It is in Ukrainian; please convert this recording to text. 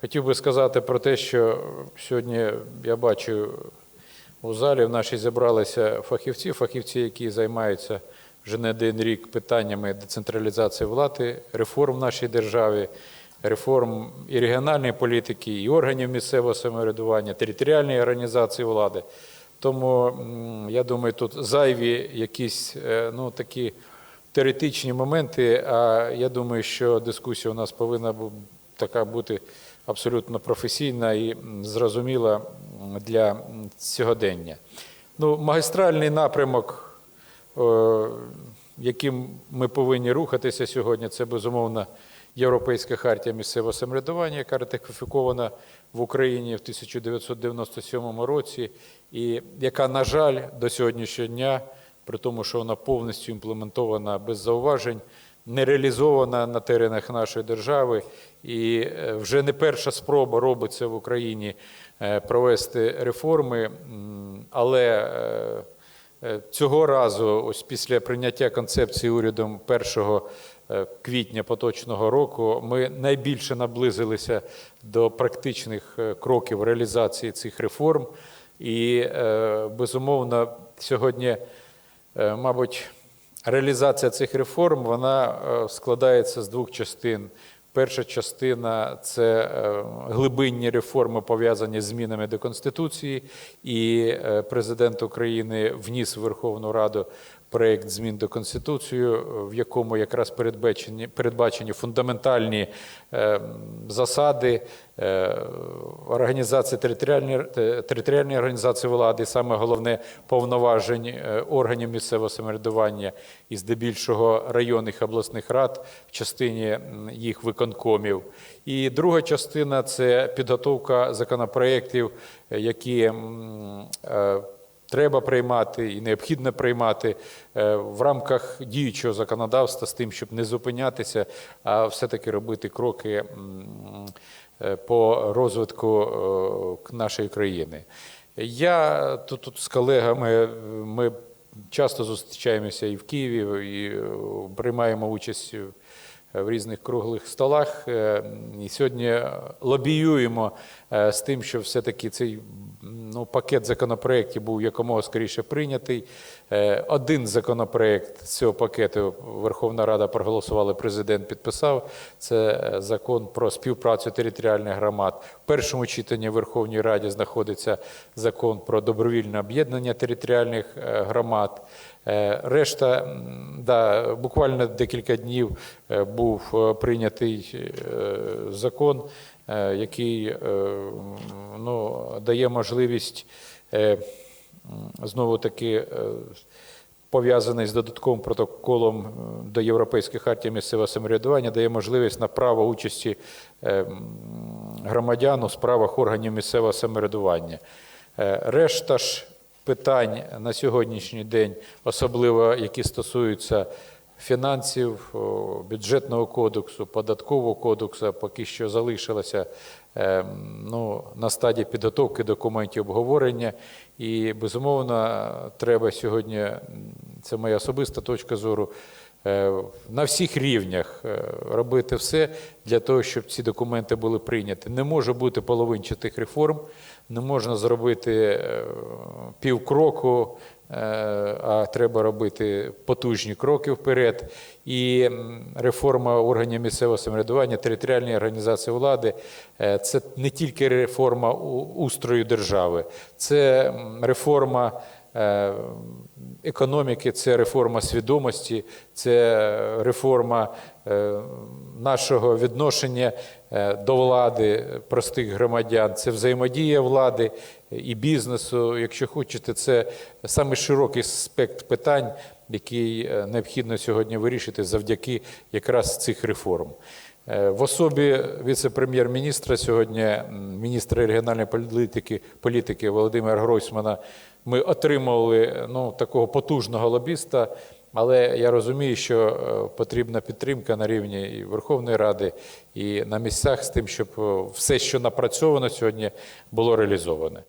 Хотів би сказати про те, що сьогодні я бачу у залі в нашій зібралися фахівці, фахівці, які займаються вже не один рік питаннями децентралізації влади, реформ в нашій державі, реформ і регіональної політики, і органів місцевого самоврядування, територіальної організації влади. Тому я думаю, тут зайві якісь е, ну, такі теоретичні моменти. А я думаю, що дискусія у нас повинна бу- така бути абсолютно професійна і зрозуміла для сьогодення. Ну, магістральний напрямок, е, яким ми повинні рухатися сьогодні, це безумовно Європейська хартія місцевого самоврядування, яка ратифікована в Україні в 1997 році, і яка, на жаль, до сьогоднішнього дня, при тому, що вона повністю імплементована без зауважень, не реалізована на теренах нашої держави, і е, вже не перша спроба робиться в Україні е, провести реформи, але е, Цього разу, ось після прийняття концепції урядом 1 е, квітня поточного року, ми найбільше наблизилися до практичних кроків реалізації цих реформ. І, безумовно, сьогодні, мабуть, реалізація цих реформ вона е, складається з двох частин. Перша частина це е, глибинні реформи, пов'язані з змінами до Конституції, і е, президент України вніс в Верховну Раду проєкт змін до Конституції, в якому якраз передбачені, передбачені фундаментальні е, засади е, організації територіальної, територіальної організації влади, саме головне повноважень е, органів місцевого самоврядування і здебільшого районних обласних рад в частині їх виконкомів. І друга частина це підготовка законопроєктів, е, які е, треба приймати і необхідно приймати е, в рамках діючого законодавства з тим, щоб не зупинятися, а все-таки робити кроки е, по розвитку е, нашої країни. Я тут, тут з колегами ми часто зустрічаємося і в Києві, і приймаємо участь в- різних круглих столах. Е, І сьогодні лобіюємо е, з тим, що все-таки цей ну, пакет законопроєктів був якомога скоріше прийнятий. Е, Один законопроєкт цього пакету Верховна Рада проголосувала, президент підписав. Це закон про співпрацю територіальних громад. В першому читанні Верховній Раді знаходиться закон про добровільне об'єднання територіальних громад. Решта, да, буквально декілька днів був е, прийнятий е, закон, е, який ну, дає можливість знову таки пов'язаний з додатковим протоколом до Європейської хартії місцевого самоврядування, дає можливість на право участі громадян у справах органів місцевого самоврядування. Решта ж питань на сьогоднішній день, особливо які стосуються фінансів, бюджетного кодексу, податкового кодексу, поки що залишилося е, ну, на стадії підготовки документів обговорення. І, безумовно, треба сьогодні, це моя особиста точка зору, е, на всіх рівнях е, робити все для того, щоб ці документи були прийняті. Не може бути половинчатих реформ, не можна зробити е, півкроку, а треба робити потужні кроки вперед. І реформа органів місцевого самоврядування, територіальної організації влади е, це не тільки реформа устрою держави, це реформа. Е, Економіки це реформа свідомості, це реформа е, нашого відношення е, до влади простих громадян, це взаємодія влади і бізнесу. Якщо хочете, це саме широкий спектр питань, який необхідно сьогодні вирішити завдяки якраз цих реформ. В особі віце-прем'єр-міністра сьогодні, міністра регіональної політики, політики Володимира Гройсмана, ми отримали ну, такого потужного лобіста, але я розумію, що е, потрібна підтримка на рівні і Верховної Ради, і на місцях з тим, щоб е, все, що напрацьовано сьогодні, було реалізоване.